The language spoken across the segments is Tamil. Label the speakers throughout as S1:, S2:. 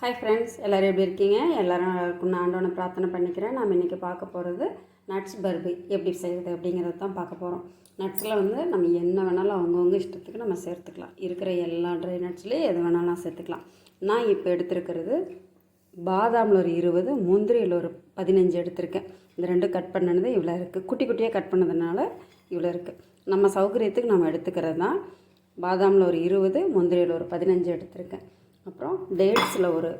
S1: ஹாய் ஃப்ரெண்ட்ஸ் எல்லோரும் எப்படி இருக்கீங்க? எல்லோரும் நான் இருக்கும்னு ஆண்டவனை பிரார்த்தனை பண்ணிக்கிறேன். நாம் இன்றைக்கி பார்க்க போகிறது நட்ஸ் பர்பி. எப்படி செய்கிறது அப்படிங்கிறத தான் பார்க்க போகிறோம் நட்ஸில் வந்து நம்ம என்ன வேணாலும் அவங்கவுங்க இஷ்டத்துக்கு நம்ம சேர்த்துக்கலாம். இருக்கிற எல்லா ட்ரை நட்ஸ்லேயும் எது வேணாலும் சேர்த்துக்கலாம். நான் இப்போ எடுத்திருக்கிறது பாதாமில் ஒரு இருபது முந்திரியில் ஒரு பதினஞ்சு எடுத்திருக்கேன். இந்த ரெண்டும் கட் பண்ணது இவ்வளோ இருக்குது குட்டி குட்டியாக கட் பண்ணதுனால இவ்வளோ இருக்குது நம்ம சௌகரியத்துக்கு நம்ம எடுத்துக்கிறது தான் பாதாமில் ஒரு இருபது முந்திரியில் ஒரு பதினஞ்சு எடுத்திருக்கேன். அப்புறம் டேட்ஸில் ஒரு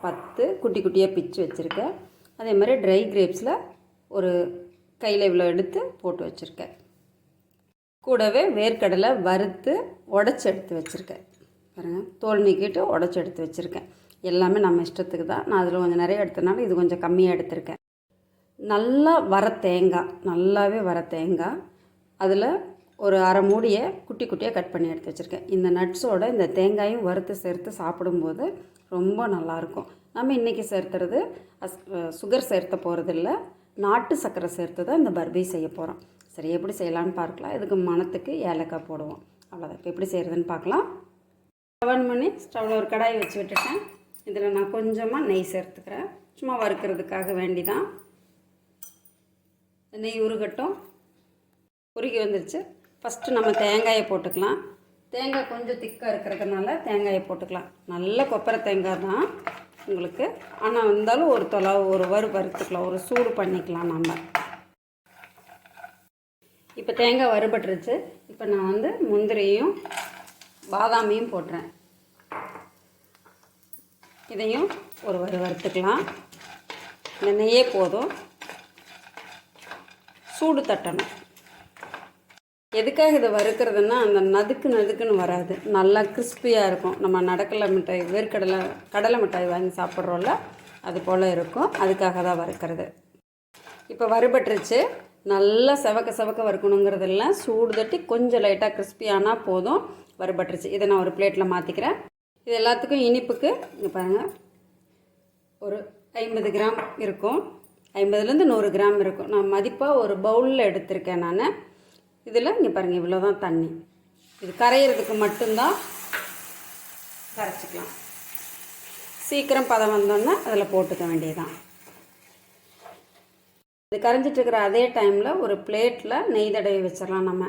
S1: பத்து குட்டி குட்டியாக பிச்சு வச்சுருக்கேன் அதே மாதிரி ட்ரை கிரேப்ஸில் ஒரு கையில் இவ்வளோ எடுத்து போட்டு வச்சுருக்கேன் கூடவே வேர்க்கடலை வறுத்து உடச்சி எடுத்து வச்சுருக்கேன் பாருங்கள் தோல் நீக்கிட்டு உடச்சி எடுத்து வச்சுருக்கேன் எல்லாமே நம்ம இஷ்டத்துக்கு தான். நான் அதில் கொஞ்சம் நிறைய எடுத்தனால இது கொஞ்சம் கம்மியாக எடுத்திருக்கேன். நல்லா வர தேங்காய் நல்லாவே வர தேங்காய். அதில் ஒரு அரை மூடியை குட்டி குட்டியாக கட் பண்ணி எடுத்து வச்சுருக்கேன். இந்த நட்ஸோட இந்த தேங்காயும் வறுத்து சேர்த்து சாப்பிடும்போது ரொம்ப நல்லாயிருக்கும். நம்ம இன்றைக்கி சேர்த்துறது அஸ் சுகர் சேர்த்த போகிறதில்ல நாட்டு சர்க்கரை சேர்த்து தான் இந்த பர்பி செய்ய போகிறோம் சரி எப்படி செய்யலான்னு பார்க்கலாம். இதுக்கு மணத்துக்கு ஏலக்காய் போடுவோம். அவ்வளோதான் இப்போ எப்படி செய்கிறதுன்னு பார்க்கலாம். ஸ்டவன் பண்ணி ஸ்டவ்வில் ஒரு கடாய் வச்சு விட்டுட்டேன். இதில் நான் கொஞ்சமாக நெய் சேர்த்துக்கிறேன். சும்மா வறுக்கிறதுக்காக வேண்டி தான் நெய் உருகட்டும். உருகி வந்துருச்சு. ஃபஸ்ட்டு நம்ம தேங்காயை போட்டுக்கலாம். தேங்காய் கொஞ்சம் திக்காக இருக்கிறதுனால தேங்காயை போட்டுக்கலாம். நல்ல கொப்பரை தேங்காய் தான் உங்களுக்கு. ஆனால் இருந்தாலும் ஒரு தொலை ஒரு வறு வறுத்துக்கலாம். ஒரு சூடு பண்ணிக்கலாம் நம்ம. இப்போ தேங்காய் வறுபட்டுருச்சு. இப்போ நான் வந்து முந்திரியும் பாதாமியும் போட்டுறேன். இதையும் ஒரு வறு வறுத்துக்கலாம். இந்த நெய்யே போதும். சூடு தட்டணும். எதுக்காக இதை வறுக்கிறதுன்னா அந்த நதுக்கு நதுக்குன்னு வராது. நல்லா கிறிஸ்பியாக இருக்கும். நம்ம நடக்கலை மிட்டாய் வேர்க்கடலை கடலை மிட்டாய் வாங்கி சாப்பிட்றோம்ல அது போல் இருக்கும். அதுக்காக தான் வறுக்கிறது. இப்போ வறுபட்டுருச்சு. நல்லா செவக்க செவக்க வறுக்கணுங்கிறதெல்லாம் சூடு தட்டி கொஞ்சம் லைட்டாக கிறிஸ்பியானால் போதும். வறுபட்டுருச்சு. இதை நான் ஒரு பிளேட்டில் மாற்றிக்கிறேன் இது எல்லாத்துக்கும் இனிப்புக்கு இங்கே பாருங்கள் ஒரு ஐம்பது கிராம் இருக்கும். ஐம்பதுலேருந்து நூறு கிராம் இருக்கும். நான் மதிப்பாக ஒரு பவுலில் எடுத்திருக்கேன் நான். இதில் இங்கே பாருங்கள் இவ்வளோ தான் தண்ணி. இது கரையிறதுக்கு மட்டும்தான் கரைச்சிக்கலாம். சீக்கிரம் பதம் வந்தோன்னே அதில் போட்டுக்க வேண்டியதான் இது கரைஞ்சிட்ருக்கிற அதே டைமில் ஒரு பிளேட்டில் நெய் தடவி வச்சிடலாம் நம்ம.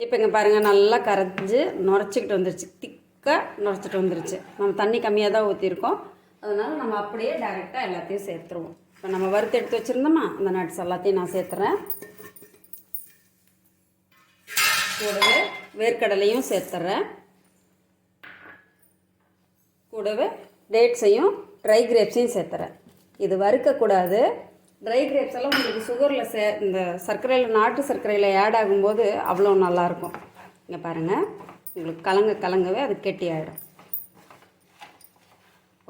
S1: இப்போ இங்கே பாருங்கள் நல்லா கரைஞ்சி நுரைச்சிக்கிட்டு வந்துருச்சு. திக்காக நுரைச்சிட்டு வந்துருச்சு. நம்ம தண்ணி கம்மியாக தான் ஊற்றிருக்கோம் அதனால் நம்ம அப்படியே டைரெக்டாக எல்லாத்தையும் சேர்த்துருவோம். இப்போ நம்ம வறுத்து எடுத்து வச்சுருந்தோமா அந்த நட்ஸ் எல்லாத்தையும் நான் சேர்த்துறேன். கூடவே வேர்க்கடலையும் சேர்த்துறேன். கூடவே டேட்ஸையும் ட்ரை கிரேப்ஸையும் சேர்த்துறேன். இது வறுக்கக்கூடாது. ட்ரை கிரேப்ஸ் எல்லாம் உங்களுக்கு சுகரில் சே இந்த சர்க்கரையில் நாட்டு சர்க்கரையில் ஆட் ஆகும்போது அவ்வளோ நல்லாயிருக்கும். இங்கே பாருங்கள் உங்களுக்கு கலங்க கலங்கவே அது கெட்டி ஆகிடும்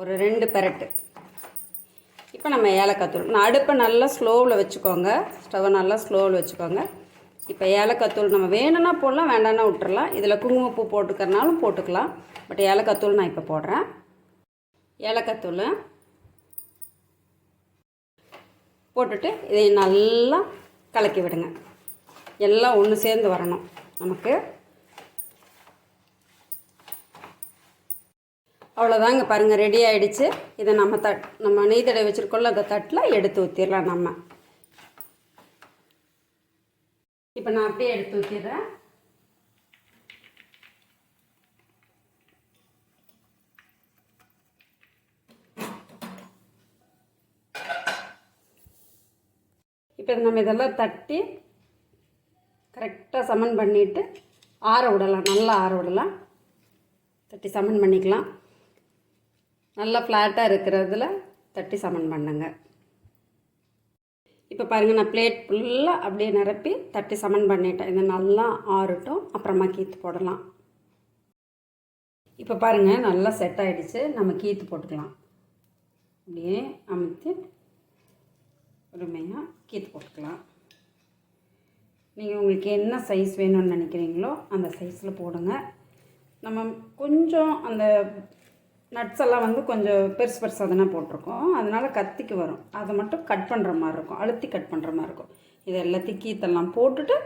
S1: ஒரு ரெண்டு பெரட்டு. இப்போ நம்ம ஏலக்காய் தூள். நான் அடுப்பை நல்லா ஸ்லோவில் வச்சுக்கோங்க. ஸ்டவ் நல்லா ஸ்லோவில் வச்சுக்கோங்க. இப்போ ஏலக்காத்தூள் நம்ம வேணும்னா போடலாம் வேண்டாம்னா விட்டுறலாம். இதில் குங்குமப்பூ போட்டுக்கிறனாலும் போட்டுக்கலாம். பட் ஏலக்காத்தூள் நான் இப்போ போடுறேன். ஏலக்காத்தூள் போட்டுட்டு இதை நல்லா கலக்கி விடுங்க. எல்லாம் ஒன்று சேர்ந்து வரணும் நமக்கு. அவ்வளோதாங்க பாருங்கள் ரெடி ஆகிடுச்சு இதை நம்ம தட் நம்ம நெய் தடவை வச்சுருக்கோம்ல அந்த தட்டில் எடுத்து ஊற்றிடலாம் நம்ம. இப்போ நான் அப்படியே எடுத்து ஊற்றிடுறேன் இப்போ நம்ம இதெல்லாம் தட்டி கரெக்டாக சமன் பண்ணிவிட்டு ஆற விடலாம். நல்லா ஆற விடலாம். தட்டி சமன் பண்ணிக்கலாம். நல்லா ஃப்ளாட்டாக இருக்கிறதுல தட்டி சமன் பண்ணுங்க. இப்போ பாருங்கள் நான் பிளேட் ஃபுல்லாக அப்படியே நிரப்பி தட்டி சமன் பண்ணிட்டேன். இதை நல்லா ஆறட்டும் அப்புறமா கீத்து போடலாம். இப்போ பாருங்கள் நல்லா செட் ஆகிடுச்சு நம்ம கீத்து போட்டுக்கலாம். அப்படியே அமுத்தி பொறுமையாக கீத்து போட்டுக்கலாம். நீங்கள் உங்களுக்கு என்ன சைஸ் வேணும்னு நினைக்கிறீங்களோ அந்த சைஸில் போடுங்க. நம்ம கொஞ்சம் அந்த நட்ஸ் எல்லாம் வந்து கொஞ்சம் பெருசு பெருசாக தானே போட்டிருக்கோம். அதனால் கத்திக்கு வரும். அதை மட்டும் கட் பண்ணுற மாதிரி இருக்கும். அழுத்தி கட் பண்ணுற மாதிரி இருக்கும். இது எல்லாத்தையும் கீத்தெல்லாம் போட்டுட்டு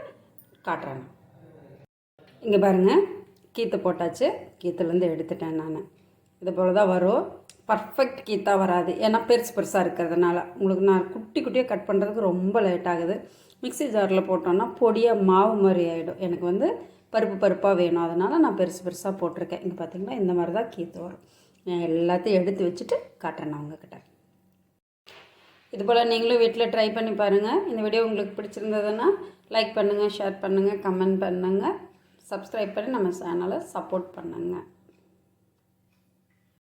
S1: காட்டுறேன். இங்கே பாருங்கள் கீத்தை போட்டாச்சு. கீத்துலேருந்து எடுத்துட்டேன் நான். இது போல் தான் வரும். பர்ஃபெக்ட் கீத்தா வராது. ஏன்னா பெருசு பெருசாக இருக்கிறதுனால. உங்களுக்கு நான் குட்டி குட்டியாக கட் பண்ணுறதுக்கு ரொம்ப லேட் ஆகுது. மிக்ஸி ஜாரில் போட்டோன்னா பொடியாக மாவு மாதிரி ஆகிடும் எனக்கு வந்து பருப்பு பருப்பாக வேணும். அதனால் நான் பெருசு பெருசாக போட்டிருக்கேன். இங்கே பார்த்தீங்கன்னா இந்த மாதிரி தான் கீத்து வரும். நான் எல்லாத்தையும் எடுத்து வச்சுட்டு காட்டுறேன் நான் உங்ககிட்ட. இது போல் நீங்களும் வீட்டில் ட்ரை பண்ணி பாருங்கள் இந்த வீடியோ உங்களுக்கு பிடிச்சிருந்ததுன்னா லைக் பண்ணுங்கள் ஷேர் பண்ணுங்கள் கமெண்ட் பண்ணுங்கள் சப்ஸ்கிரைப் பண்ணி நம்ம சேனலை சப்போர்ட் பண்ணுங்கள்